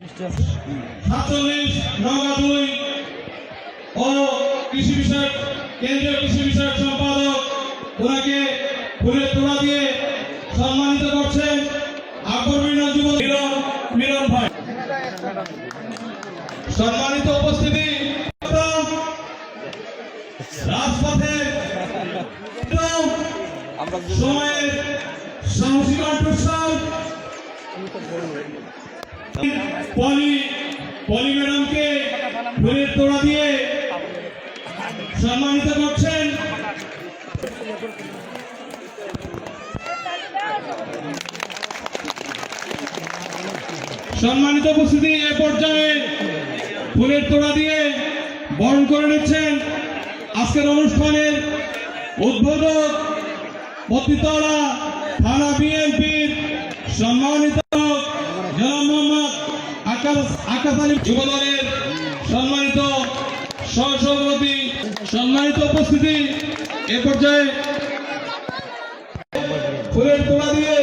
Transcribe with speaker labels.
Speaker 1: সাতচল্লিশ, নগা দুই। ও কৃষি বিষয়ক, কেন্দ্রীয় কৃষি বিষয়ক সম্পাদক, ওনাকে ফুলের দিয়ে সম্মানিত করছেন সম্মানিত উপস্থিতি। রাজপথে সময়ের সাহসী কণ্ঠস্বর। পলি পলি ম্যাডামকে ফুলের তোড়া দিয়ে সম্মানিত করছেন। সম্মানিত উপস্থিতি এ পর্যায়ে ফুলের তোড়া দিয়ে বরণ করে নিচ্ছেন আজকের অনুষ্ঠানের উদ্বোধক পতিতলা থানা বিএনপির সম্মানিত আকাশ আকাশ আলী যুবদলের সম্মানিত সহসভাপতি সম্মানিত উপস্থিতি এ পর্যায়ে ফুলের তোড়া দিয়ে